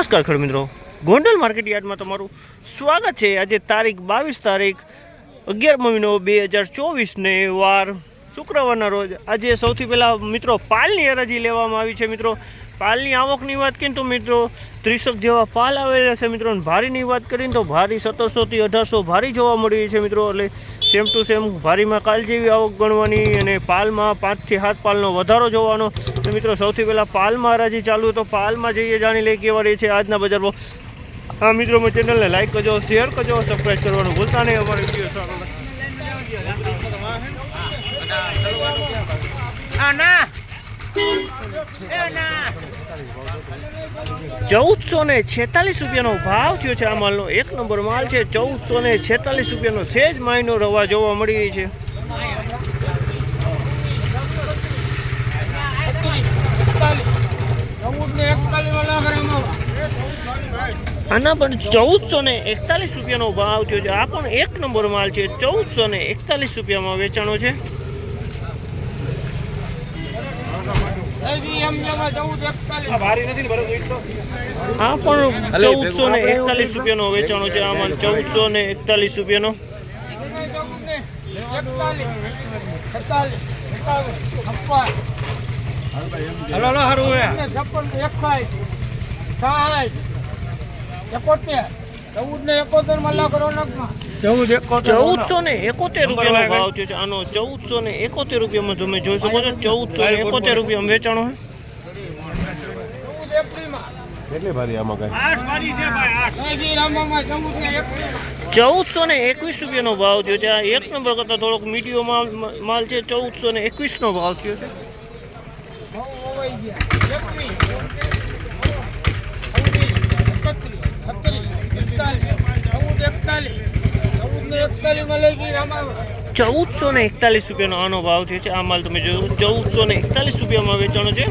નમસ્કાર ખેડૂત મિત્રો. ગોંડલ માર્કેટ યાર્ડમાં તમારું સ્વાગત છે. આજે તારીખ બાવીસ તારીખ અગિયાર મહિનો બે હજાર ચોવીસને વાર શુક્રવારના રોજ આજે સૌથી પહેલાં મિત્રો પાલની હરાજી લેવામાં આવી છે મિત્રો. પાલની આવકની વાત કરીએ તો મિત્રો ત્રીસક જેવા પાલ આવેલા છે મિત્રો. ભારીની વાત કરીને તો ભારી સત્તરસોથી અઢારસો ભારી જોવા મળી છે મિત્રો. એટલે સેમ ટુ સેમ ભારીમાં કાલ જેવી આવક ગણવાની અને પાલમાં પાંચથી સાત પાલનો વધારો જોવાનો. મિત્રો સૌથી પહેલાં પાલમાં હરાજી ચાલુ તો પાલમાં જઈએ, જાણી લઈએ કેવા રહી છે આજના બજારમાં. હા મિત્રો ચેનલને લાઈક કરજો શેર કરજો સબસ્ક્રાઈબ કરવાનું ભૂલતા નહીં. અમારો વીડિયો સારો ના. ચૌદસો ને. છેતાલીસ રૂપિયાનો ભાવ થયો છે આ માલનો. એક નંબર માલ છે ચૌદસો ને છેતાલીસ રૂપિયાનો. સેજ માયનો રવા જોવા મળી રહી છે. આના પણ ચૌદસો ને એકતાલીસ રૂપિયાનો ભાવ થયો છે. આ પણ એક નંબર માલ છે. ચૌદસો ને એકતાલીસ રૂપિયામાં વેચાણો છે. એમ જવા ચૌદ એકતાલીસ. ભારી નથી ને બરોબર આ પણ ચૌદસો ને એકતાલીસ રૂપિયાનો વેચાણો છે આમાં. ચૌદસો ને એકતાલીસ રૂપિયાનો. હલો હલો હારું હે. એકોતેર. ચૌદ ને એકોતેરમાં લાખ ચૌદ એકોતેર ચૌદસો ને એકોતેર રૂપિયાનો ભાવ થયો છે. આનો ચૌદસો ને એકોતેર રૂપિયામાં તમે જોઈ શકો છો. ચૌદસો ને એકોતેર રૂપિયામાં વેચાણો છે. ચૌદ એપ્રિલમાં. કેટલી ભારી આમાં કઈ ને ચૌદસો ને એકવીસ રૂપિયાનો ભાવ થયો છે. આ એક નંબર કરતાં થોડોક મીડિયો માલ માલ છે. ચૌદસો ને એકવીસનો ભાવ થયો છે. એકવીસ એકત્રીસ, ચૌદસો ને એકતાલીસ રૂપિયાનો આનો ભાવ થયો છે. આ માલ તમે જોયો. ચૌદસો ને એકતાલીસ રૂપિયામાં વેચાણો છે.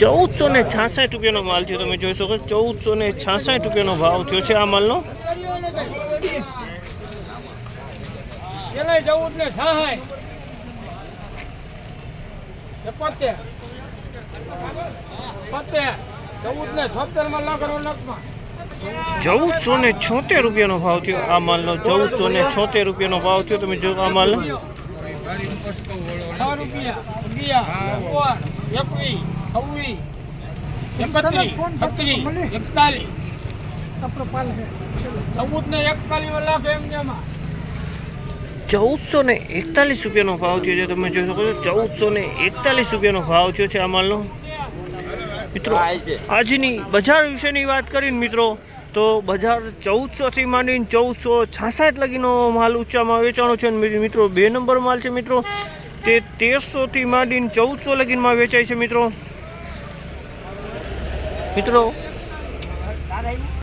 ચૌદસો ને છાસઠ રૂપિયાનો માલ થયો. તમે જોઈ શકો ચૌદસો ને છાસઠ રૂપિયાનો ભાવ થયો છે આ માલનો. ચૌદ ને સહાય એકોતેર પતેર ચૌદ ને છોતેરમાં લાખ લખમાં ચૌદસો ને છોતેર રૂપિયાનો ભાવ થયો આ માલનો. ચૌદસો ને છોતેર રૂપિયાનો ભાવ થયો તમે જો આ માલ ચૌદ ને એકતાલીસ. માં લાખ એમ જમા ચૌદસો ને એકતાલીસ રૂપિયાનો ભાવ થયો છે. તમે જોઈ શકો છો ચૌદસો ને એકતાલીસ રૂપિયાનો ભાવ થયો છે આ માલનો. મિત્રો આજની બજાર વિશેની વાત કરીને મિત્રો તો બજાર ચૌદસોથી માંડીને ચૌદસો છાસઠ લગીનો માલ ઊંચામાં વેચાણો છે. મિત્રો બે નંબર માલ છે મિત્રો. તે તેરસોથી માંડીને ચૌદસો લગીનમાં વેચાય છે મિત્રો. મિત્રો